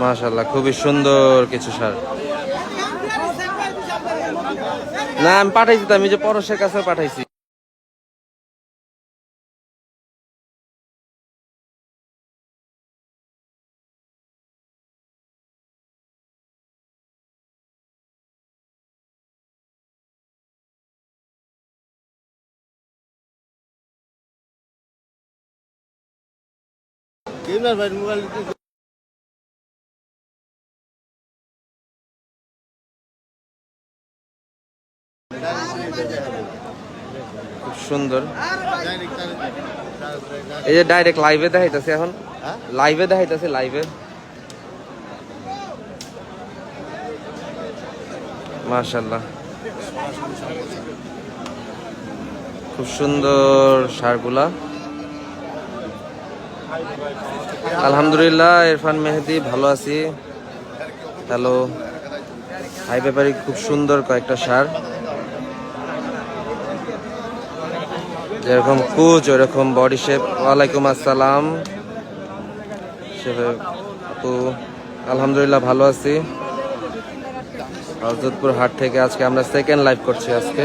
মাশাল্লাহ খুবই সুন্দর কিছু সার না আমি পাঠাইছি তো আমি যে পরশের কাছে পাঠাইছি। খুব সুন্দর। এই যে ডাইরেক্ট লাইভে দেখাইতেছে এখন। লাইভে দেখাইতেছে লাইভে মাশাল্লাহ খুব সুন্দর সারগুলা। আলহামদুলিল্লাহ, ইরফান মেহেদি, ভালো আছি। হ্যালো। হাই ব্যাপারে, খুব সুন্দর কয়েকটা সার। যেরকম কুচ ওরকম বডি শেপ। ওয়ালাইকুম আসসালাম। তো আলহামদুলিল্লাহ, ভালো আছি। হজরতপুর হাট থেকে আজকে আমরা সেকেন্ড লাইভ করছি আজকে।